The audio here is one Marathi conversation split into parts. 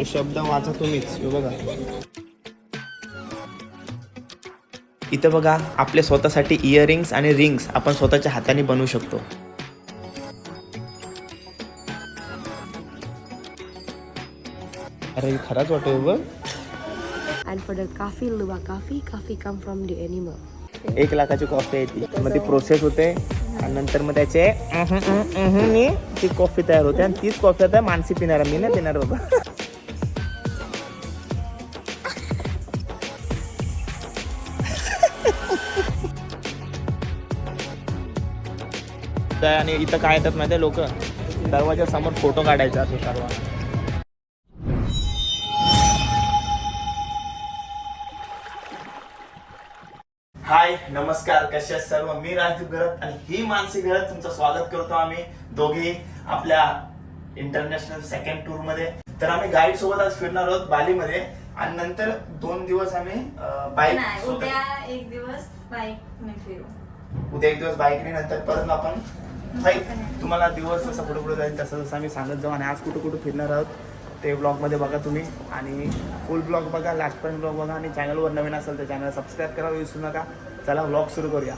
हे शब्द वाचा तुम्हीच. हे बघा. इथं बघा आपल्या स्वतःसाठी इयरिंग्स आणि रिंग्स आपण स्वतःच्या हाताने बनवू शकतो. अरे खराच वाटतो बघ And for the coffee, luwak coffee, coffee come from the animal. एक लाखाची कॉफी आहे ती. मग ती प्रोसेस होते. आणि नंतर मग त्याचे नी ती कॉफी तयार होते. आणि तीच कॉफी आता मानसी पिणार मी नाही पिणार बाबा. तर आणि इथं काय येतात माहिती आहे? लोक दरवाजा समोर फोटो काढायचा असो सर्वांना हाय नमस्कार कशा आहेत सर्व? मी राजदीप घरत आणि ही मानसी घरत तुमचं स्वागत करतो आम्ही दोघे आपल्या इंटरनॅशनल सेकंड टूरमध्ये. तर आम्ही गाईड सोबत आज फिरणार आहोत बालीमध्ये आणि नंतर दोन दिवस आम्ही बाईक नाही उद्या एक दिवस बाईक ने फिरू. उद्या एक दिवस बाईकने नंतर परत आपण बाईक तुम्हाला दिवस जसा पुढे पुढे जाईल तसं जसं आम्ही सांगत जाऊ आणि आज कुठं कुठं फिरणार आहोत ते ब्लॉगमध्ये बघा तुम्ही. आणि फुल ब्लॉग बघा लास्टपर्यंत ब्लॉग बघा आणि चॅनलवर नवीन असेल तर चॅनल सबस्क्राईब करावं विसरू नका. चला ब्लॉग सुरू करूया.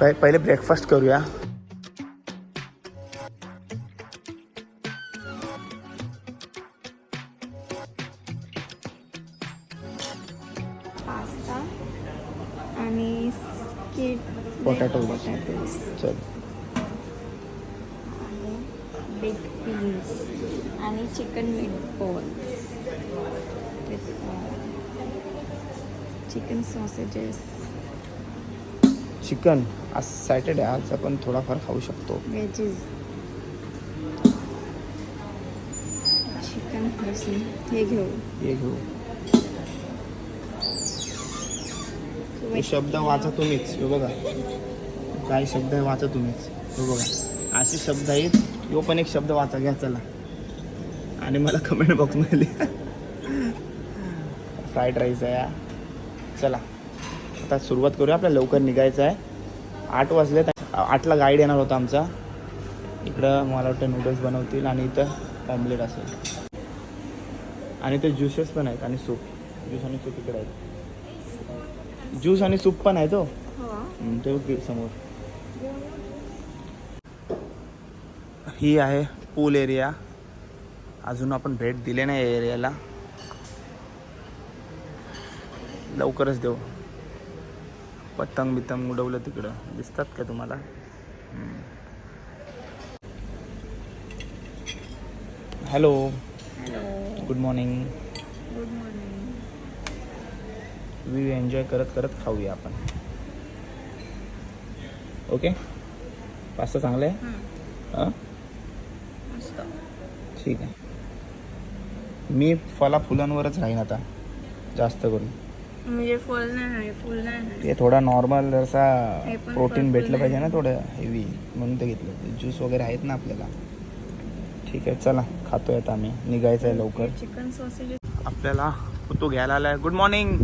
पहिले ब्रेकफास्ट करूया. चिकन सॉसेजेस चिकन आज सॅटर्डे आज आपण थोडाफार खाऊ शकतो. वेजेस चिकन हे घेऊ. हे घेऊ. शब्द वाचा तुम्हीच. हे बघा. काय शब्द आहे वाचा तुम्हीच. हे बघा. असे शब्द आहेत. यो पण एक शब्द वाचा. घ्या चला. आणि मला कमेंट बॉक्समध्ये फ्राईड राईस आहे. चला. आता सुरुवात करूया. आपल्याला लवकर निघायचं आहे. आठ वाजले आठला गाईड येणार होता आमचा. इकडं मला वाटतं नूडल्स बनवतील आणि इथं ऑमलेट असेल. आणि ते ज्युसेस पण आहेत आणि सूप ज्यूस आणि सूप इकडे आहेत. ज्यूस आणि सूप पण आहे तो हो. ते समोर. ही आहे पूल एरिया अजून आपण भेट दिले नाही या एरियाला लवकरच देऊ. पतंग बितंग उडवलं तिकडं. दिसतात का तुम्हाला? Hello good morning good morning view enjoy करत करत खाऊया आपण. ओके पास्ता चांगला आहे? हां? ठीक आहे. मी फला फुलांवरच राहीन आता. जास्त करून. म्हणजे फुल नाही फुल नाही ते थोडा नॉर्मल जसा प्रोटीन भेटलं पाहिजे ना थोडं हेवी म्हणून ते घेतलं. ज्यूस वगैरे आहेत ना आपल्याला. ठीक आहे चला खातोय आता आम्ही. निघायचं आहे लवकर. चिकन सॉसेजेस आपल्याला तो घ्यायला आलाय. गुड मॉर्निंग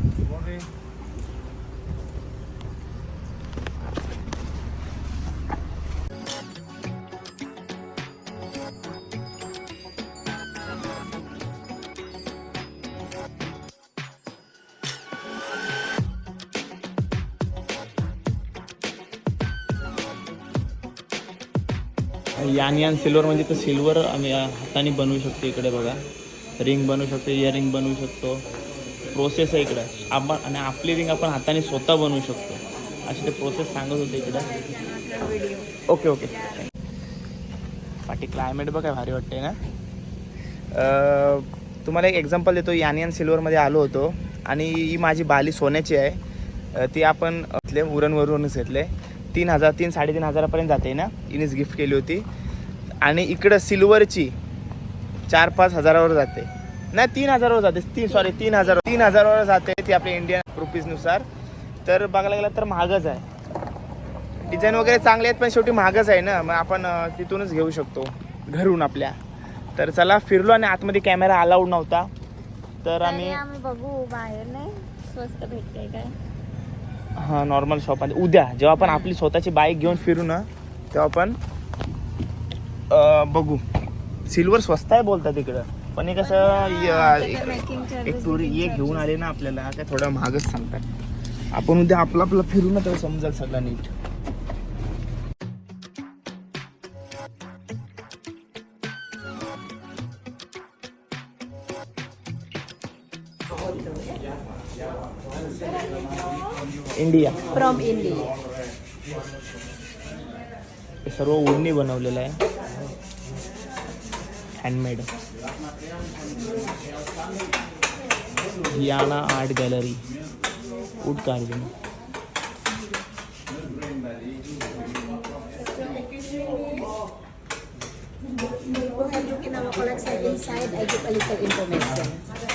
यान यान सिल्वर म्हणजे तर सिल्वर आम्ही हाताने बनवू शकतो इकडे बघा. रिंग बनवू शकतो इयरिंग बनवू शकतो. प्रोसेस आहे इकडं. आपण आणि आपली रिंग आपण हाताने स्वतः बनवू शकतो. अशी ते प्रोसेस सांगत होते इकडं. ओके ओके पाठी क्लायमेट बघा भारी वाटते ना? तुम्हाला एक एक्झाम्पल देतो. यानियन सिल्वरमध्ये आलो होतो. आणि ही माझी बाली सोन्याची आहे. ती आपण घेतले उरणवरूनच घेतले तीन हजार तीन साडेतीन हजारापर्यंत जाते ना? हिनेच गिफ्ट केली होती. आणि इकडं सिल्वरची चार पाच हजारावर जाते. नाही तीन हजारावर जाते. तीन सॉरी तीन हजार तीन हजारावर जाते ती आपल्या इंडियन रुपीजनुसार तर बघायला गेलं तर महागच आहे. डिझाईन वगैरे चांगले आहेत पण शेवटी महागच आहे ना? मग आपण तिथूनच घेऊ शकतो. घरून आपल्या. तर चला फिरलो आणि आतमध्ये कॅमेरा अलाउड नव्हता. तर आम्ही बघू बाहेर नाही. स्वस्त भेटते काय? हां नॉर्मल शॉपमध्ये उद्या जेव्हा आपण आपली स्वतःची बाईक घेऊन फिरू ना तेव्हा आपण बघू. सिल्वर स्वस्त आहे बोलतात तिकडं पण हे कसं एक टुरी ये घेऊन आले ना आपल्याला काय थोडं महागच सांगतात. आपण उद्या आपलं आपलं फिरू ना तेव्हा समजेल सगळं नीट. इंडिया. India. हे सर्व उडणी बनवलेलं आहे. handmade. Giana Art Gallery. Wood carving. Inside I give a little information.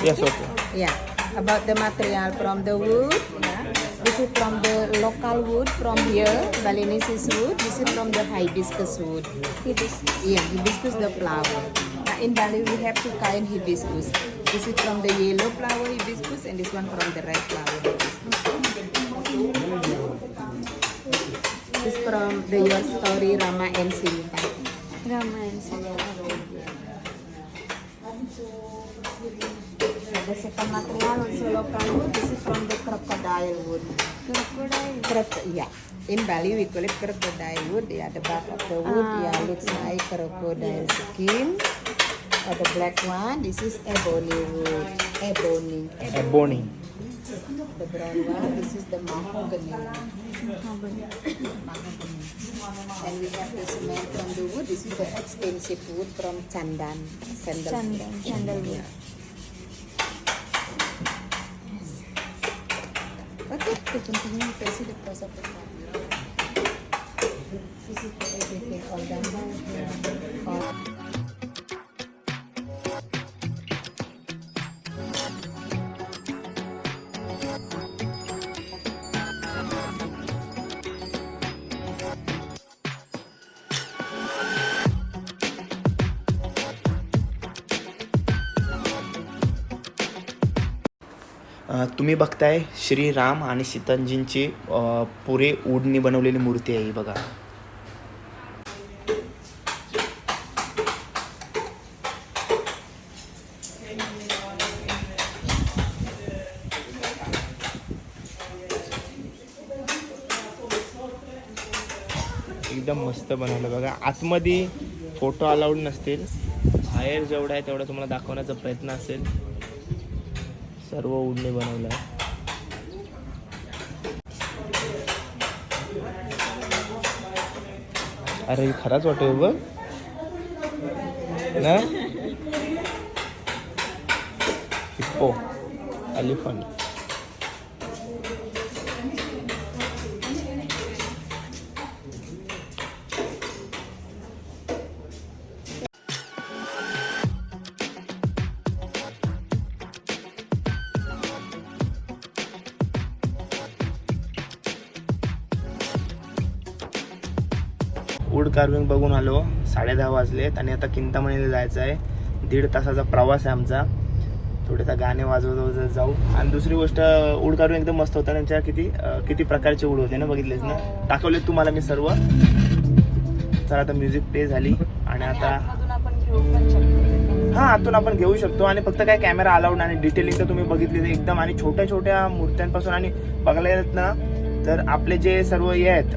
Yes okay. Yeah about the material from the wood. Yeah. this is from the local wood from here Balinese wood. This is from the hibiscus wood. Hibiscus. Yeah hibiscus the flower. In Bali we have two kind hibiscus. This is from the yellow flower hibiscus and this one from the red flower hibiscus. This from the your story Rama and Sita. Rama and Sita. The second material also local wood. This is from the crocodile wood. Crocodile. Croc- yeah. In Bali we call it crocodile wood. Yeah, the back of the wood yeah looks like crocodile skin. Or the black one, this is ebony wood. Ebony. बोणी The brown one, this is the mahogany. Mahogany. And we have the cement from the wood. This is the expensive wood from Chandan. Sandal. Chandan. Sandalwood. Okay, we continue to see the process of the fabric. This is the everything all done. All तुम्ही बघताय श्री राम आणि सीताजींची पुरे उडणी बनवलेली मूर्ती आहे ही बघा. एकदम मस्त बनवलं बघा. आतमध्ये फोटो अलाउड नसतील. बाहेर जेवढं आहे तेवढं तुम्हाला दाखवण्याचा प्रयत्न असेल. सर्व उडणे बनवलं आहे. अरे खराच वाटतोय बघ ना? हिप्पो. एलिफंट. वूड कार्विंग बघून आलो. साडे दहा वाजलेत आणि आता किंतामणीला जायचं आहे दीड तासाचा प्रवास आहे आमचा. थोडेसा गाणे वाजवत वाजवत जाऊ. आणि दुसरी गोष्ट वूड कार्विंग एकदम मस्त होता. त्यांच्या किती किती प्रकारचे वूड होते ना बघितलेस ना? दाखवले तुम्हाला मी सर्व. तर आता म्युझिक प्ले झाली. आणि आता हा आतून आपण घेऊ शकतो. आणि फक्त काय कॅमेरा अलाउड आणि डिटेलिंग तर तुम्ही बघितली एकदम. आणि छोट्या छोट्या मूर्त्यांपासून आणि बघायला येत ना तर आपले जे सर्व हे आहेत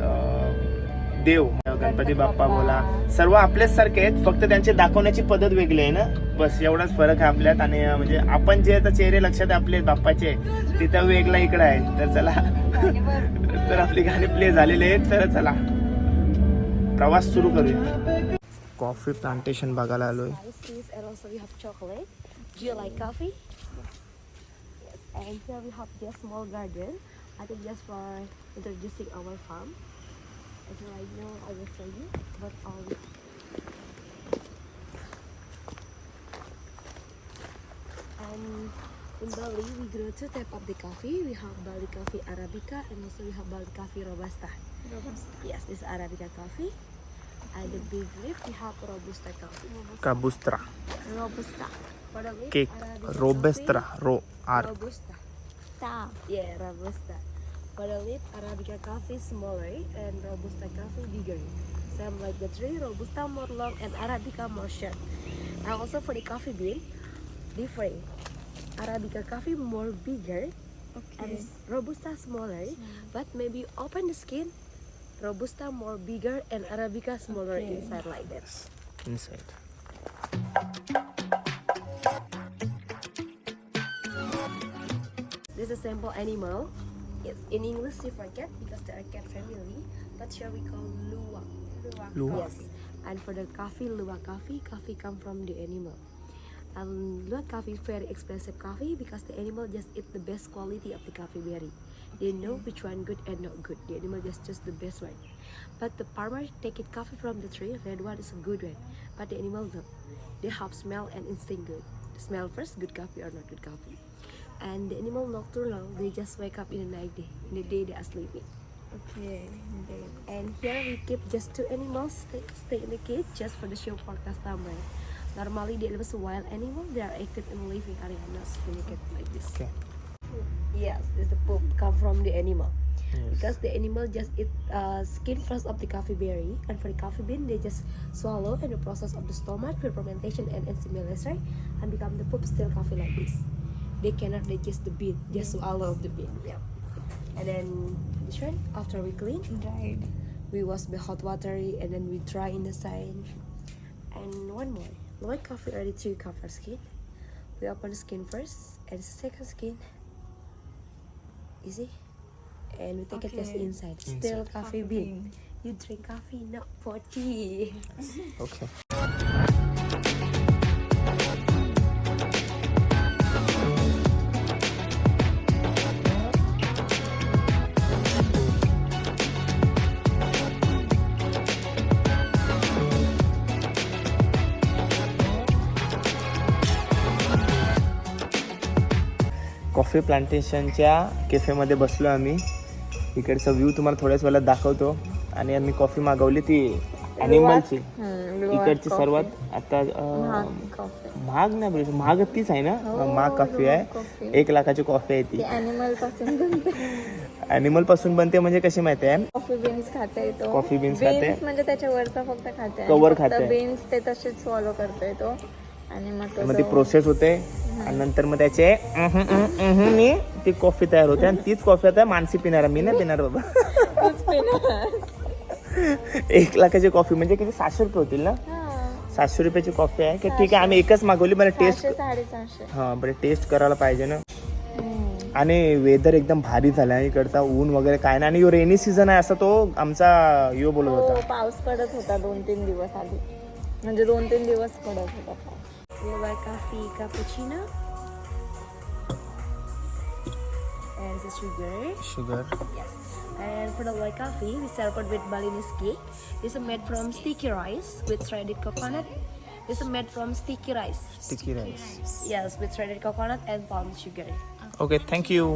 देव गणपती बाप्पा बोला सर्व आपल्याच सारखे आहेत फक्त त्यांचे दाखवण्याची पद्धत वेगळी आहे ना बस एवढाच फरक आहे आपल्यात आणि म्हणजे आपण जे आता चेहरे लक्षात आहे आपले बाप्पाचे तिथं वेगळा इकडं आहे तर चला तर आपली गाणी प्ले झालेली आहेत तर चला प्रवास सुरू करूया कॉफी प्लांटेशन बघायला आलोय. Do you like coffee? Yes. And here we have this small garden. I think just for introducing our farm. As right now, I will show you what all we and in Bali, we grow two type of the coffee. We have Bali coffee Arabica and also we have Bali coffee Robusta. Robusta. Yes, this Arabica coffee. And the big leaf, we have Robusta coffee. Robusta. Robusta. Robusta. Cake. Robusta. Ro. Robusta. Ta. Yeah, Robusta. Parallel Arabica coffee smaller and Robusta coffee bigger. Some like the tree, Robusta more long and Arabica more short. And also for the coffee bean, different. Arabica coffee more bigger okay. and Robusta smaller, but maybe open the skin, Robusta more bigger and Arabica smaller okay. inside like that. Inside. This is a sample animal. It's in English you forget because they are cat family, but here we call luwak. Luwak. Yes. And for the coffee, luwak coffee, coffee come from the animal. And luwak coffee is very expensive coffee because the animal just eat the best quality of the coffee berry. They know which one good and not good. The animal just choose the best one. But the farmer take it coffee from the tree, red one is a good one. But the animal no. They have smell and instinct good. Smell first, good coffee or not good coffee. And the animal nocturnal, they just wake up in the night day. In the day they are sleeping. Okay. And here we keep just two animals stay, stay in the cage just for the show for customer. Normally they the animals wild animal, they are active in living area, not communicate like this. Okay. Yes, this the poop come from the animal. Because the animal just eat uh, skin first of the coffee berry, and for the coffee bean they just swallow in the process of the stomach, fermentation and enzymylase, and become the poop still coffee like this. They cannot digest the bean, just swallow of the bean. Yeah. And then this one after we clean, Right. we wash the hot water and then we dry in the sun. And one more, white coffee ready to cover skin. We open the skin first and second skin. Easy. And we take a test Okay. inside. Still Inside. coffee bean. You drink coffee, not for tea. Coffee प्लांटेशनच्या कॅफेमध्ये बसलो आम्ही. इकडचा व्ह्यू तुम्हाला थोड्याच वेळात दाखवतो. आणि आम्ही कॉफी मागवली ती ॲनिमलची इकडची सर्वात आता महाग नाही बोलायचं महाग तीच आहे ना? महाग कॉफी आहे. एक लाखाची कॉफी आहे ती. ॲनिमलपासून बनते. ॲनिमलपासून बनते म्हणजे कशी माहिती आहे? कॉफी बीन्स खाते तो. Coffee beans खाते. म्हणजे त्याच्या वरचा फक्त खाते. Cover खाते. बीन्स ते तसेच फॉलो करतोय तो. आणि मग तो मग ती जो- प्रोसेस होते. आणि नंतर मग त्याचे नी ती कॉफी तयार होते. आणि तीच कॉफी आता मानसी पिणार मी नाही पिणार बाबा. एक लाखाची कॉफी म्हणजे किती? सहाशे रुपये होतील ना. सातशे रुपयाची कॉफी आहे. की ठीक आहे आम्ही एकच मागवली मला टेस्ट हा बरं टेस्ट करायला पाहिजे ना. आणि वेदर एकदम भारी झाला आहे इकडचा ऊन वगैरे काय नाही. आणि यो रेनी सीझन आहे असं तो आमचा यो बोलत हो होता. पाऊस पडत होता दोन तीन दिवस आधी. म्हणजे दोन तीन दिवस पडत होता पाऊस We like coffee cappuccino. And the sugar. Sugar Yes. And for the white coffee, we serve it with Balinese cake. This is made from sticky rice with shredded coconut. This is made from sticky rice. Sticky rice Yes, with shredded coconut and palm sugar. Okay thank you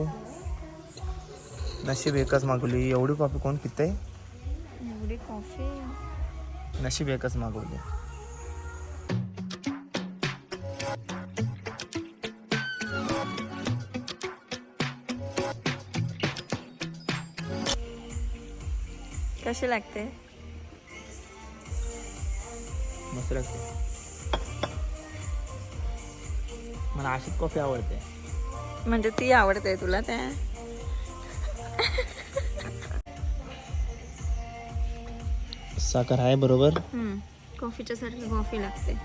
नशीब एकच मागवली एवढी कॉफी कोण पिते एवढी कॉफी नशीब एकच मागवली कशी लागते? मस्त लागते. मला अशीच कॉफी आवडते. म्हणजे ती आवडते तुला त्या? साखर आहे बरोबर. कॉफीच्या सारखी कॉफी लागते.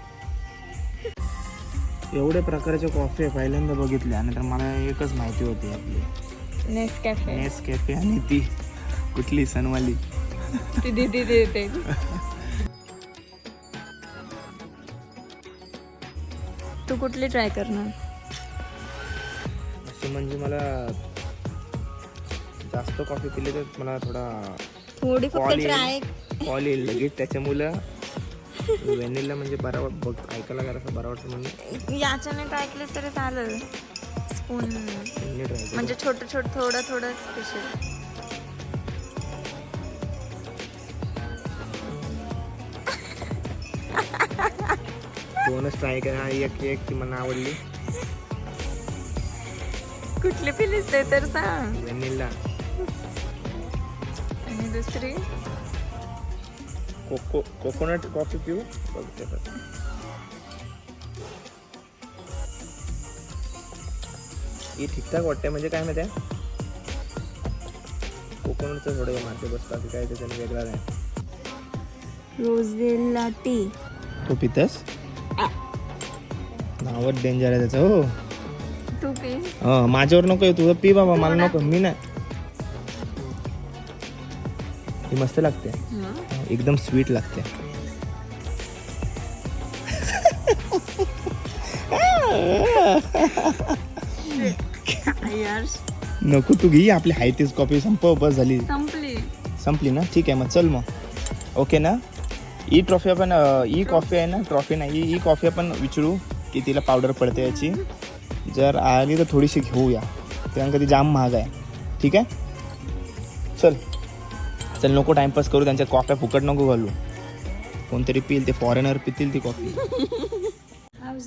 एवढ्या प्रकारच्या कॉफी पहिल्यांदा बघितल्या आणि तर मला एकच माहिती होती आपली. नेक्स्ट कॅफे नेस कॅफे आणि ती कुठली सनवाली ती दिदी देते तू कुठली ट्राय करणार? असे म्हणजे मला जास्त कॉफी पिली तर मला थोडा थोडी फक्त ट्राय कॉल येईल लगेच त्याच्यामुळं. व्हॅनिला म्हणजे बरा बघ ऐकायला जरा बरा वाटतं म्हणून. याच्याने ट्राय केले तरी चालेल. स्पून म्हणजे छोटं छोटं थोडं थोडं स्पेशल दोनच ट्राय करा. एक एक ती मला आवडली. कुठली पिलीस ते तर सांग. व्हॅनिला आणि दुसरी? कोको कोकोनट कॉफी पिऊ? बघते बघ. ही ठीकठाक वाटते म्हणजे काय माहिती आहे कोकोनटचं थोडं मारते बस. बाकी काय त्याच्याने वेगळा नाही. रोझेला टी तो पितस? नावच डेंजर आहे त्याचं हो. तू पी. हा माझ्यावर नको तुझं पी बाबा मला नको मी नाही ती मस्त लागते. एकदम स्वीट लागते. नको तू घे आपली हाय तीच कॉफी संपव बस झाली. संपली. संपली ना? ठीक आहे मग चल मग. ओके ना? ही ट्रॉफी आपण ही कॉफी आहे ना? ट्रॉफी नाही ही कॉफी आपण विचारू. की तिला पावडर पडते याची. जर आली तर थोडीशी घेऊया. कारण का ती जाम महाग आहे. ठीक आहे? चल. चल नको टाइमपास करू. त्यांच्या कॉफ्या फुकट नको घालू. कोणतरी पिईल ते फॉरेनर पितील ती कॉफी How is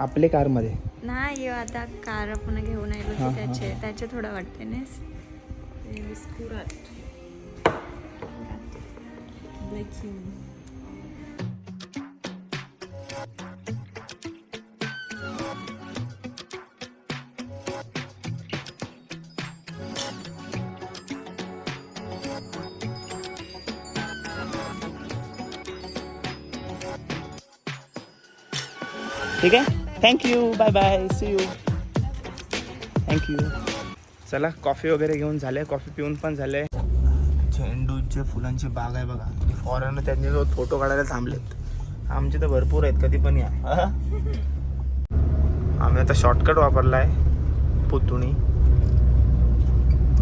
आपले कारमध्ये? नाही आता कार आपण घेऊन आलो त्याचे त्याचे थोडं वाटते ना. ठीक आहे? Thank you bye bye see you thank you चला कॉफी वगैरे घेऊन झाले कॉफी पिऊन पण झाले झेंडूचे फुलांची बाग आहे बघा. फॉरेनर त्यांच्यासोबत फोटो काढायला थांबलेत. आमचे तर भरपूर आहेत कधी पण या. हा? आम्ही आता शॉर्टकट वापरला आहे पुतुणी.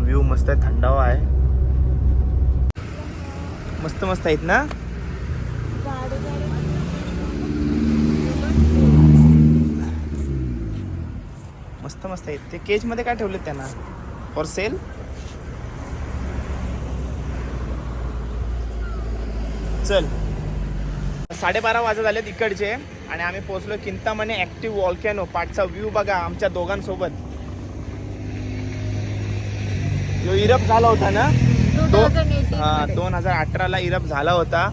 व्ह्यू मस्त आहे थंडावा आहे. मस्त मस्त आहेत ना? मस्त मस्त आहेत. ते केजमध्ये काय ठेवलेत त्यांना? फॉर सेल चल. साडेबारा वाजत आलेत इकडचे आणि आम्ही पोहोचलो किंतामणे ऍक्टिव्ह वॉल्कॅनो पाठचा व्ह्यू बघा आमच्या दोघांसोबत. यो इरप झाला होता ना? दोन हजार अठराला इरप झाला होता.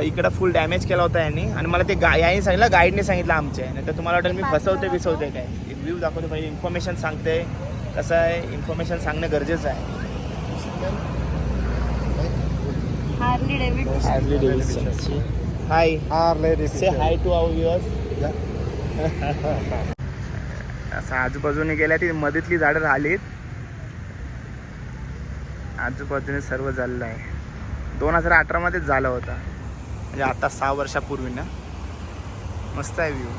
इकडं फुल डॅमेज केला होता यांनी. आणि मला ते गा याने सांगितलं गाईडने सांगितलं आमच्या नाही तर तुम्हाला वाटेल मी फसवते बिसवते काय. एक व्ह्यू दाखवते पाहिजे इन्फॉर्मेशन सांगते. कसं आहे? इन्फॉर्मेशन सांगणं गरजेचं आहे. हार्ली Harley hi say hi to our viewers असं आजूबाजूने गेल्या ती मधीतली झाडं राहिलीत. आजूबाजूने सर्व झालेलं आहे. दोन हजार अठरामध्येच झाला होता. म्हणजे आता सहा वर्षापूर्वी ना? मस्त आहे व्ह्यू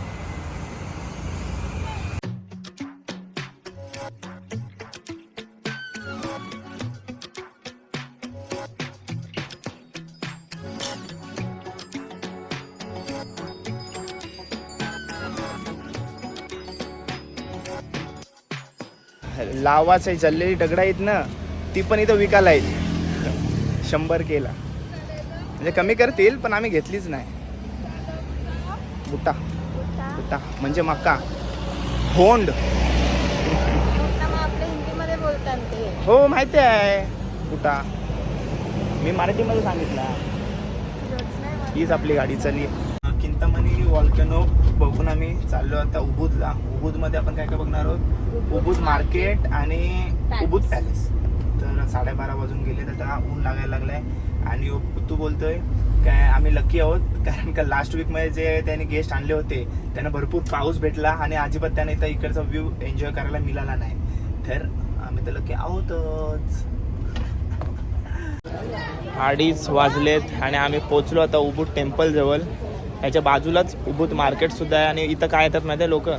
लावाचे जल्लेली दगड आहेत ना ती पण इथं विकायला आहेत. शंभर केला. म्हणजे कमी करतील पण आम्ही घेतलीच नाही. बुटा बुटा म्हणजे मका होंड हो माहिती आहे. बुटा मी मराठीमध्ये सांगितलं. हीच आपली गाडी चली. किंतामणी वॉल्कॅनो बघून आम्ही चाललो आता उबूदला. उबूदमध्ये आपण काय काय बघणार आहोत? उबूद मार्केट आणि उबूद पॅलेस तर साडेबारा वाजून गेले तर ऊन लागायला लागलाय. आणि तू बोलतोय. काय आम्ही लकी आहोत. कारण का लास्ट वीकमध्ये जे त्यांनी गेस्ट आणले होते त्यांना भरपूर पाऊस भेटला आणि अजिबात त्यांना इथं इकडचा व्ह्यू एन्जॉय करायला मिळाला नाही. तर आम्ही तर लकी आहोतच. अडीच वाजलेत आणि आम्ही पोचलो आता उबूट टेम्पल जवळ. याच्या बाजूलाच उबूट मार्केट सुद्धा आहे आणि इथं काय येतात माहिती लोक?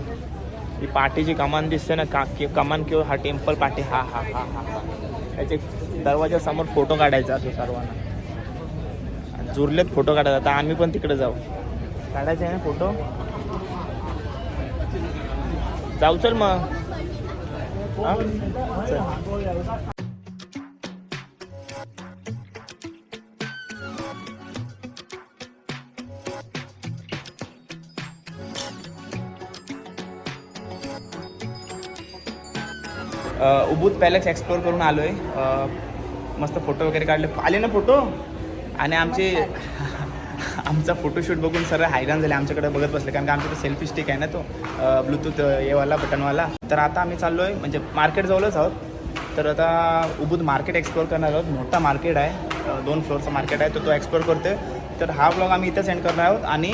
ही पाठीची कमान दिसते ना का कि- कमान किंवा हा टेम्पल पाठी हा हा हा हा हा. याचे दरवाजासमोर फोटो काढायचा असतो सर्वांना. आणि फोटो काढायचा आता आम्ही पण तिकडे जाऊ. काढायचे ना फोटो? जाऊ चल मग. हा? चल. पॅलेस एक्सप्लोर करून आलो आहे मस्त फोटो वगैरे काढले. आले ना फोटो? आणि आमचे आमचा फोटोशूट बघून सर्व हैराण झाले आमच्याकडे बघत बसले कारण का आमच्याकडे सेल्फी स्टिक आहे ना तो ब्लूटूथ येवाला बटनवाला तर आता आम्ही चाललो आहे म्हणजे मार्केट जवळच आहोत. तर आता उबूद मार्केट एक्सप्लोर करणार आहोत. मोठा मार्केट आहे. दोन फ्लोअरचा मार्केट आहे तर तो एक्सप्लोर करतोय. तर हा ब्लॉग आम्ही इथं सेंड करणार आहोत आणि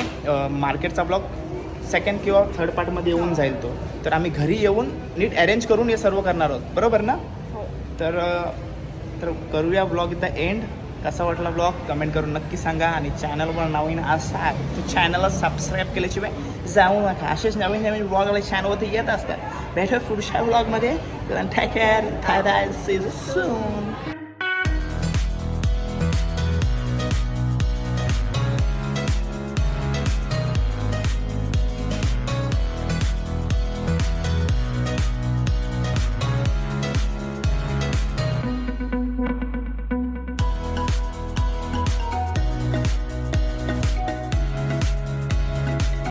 मार्केटचा ब्लॉग सेकंड किंवा थर्ड पार्टमध्ये येऊन जाईल तो. तर आम्ही घरी येऊन नीट अरेंज करून हे सर्व करणार आहोत. बरोबर ना? तर अ, तर करूया ब्लॉग द एंड कसा वाटला ब्लॉग कमेंट करून नक्की सांगा आणि चॅनलवर नवीन असा तर चॅनलला सबस्क्राईब केल्याशिवाय जाऊ नका. असेच नवीन नवीन ब्लॉग आले चॅनलवरती येत असतात. भेटू पुढच्या ब्लॉगमध्ये टेक केअर सी सून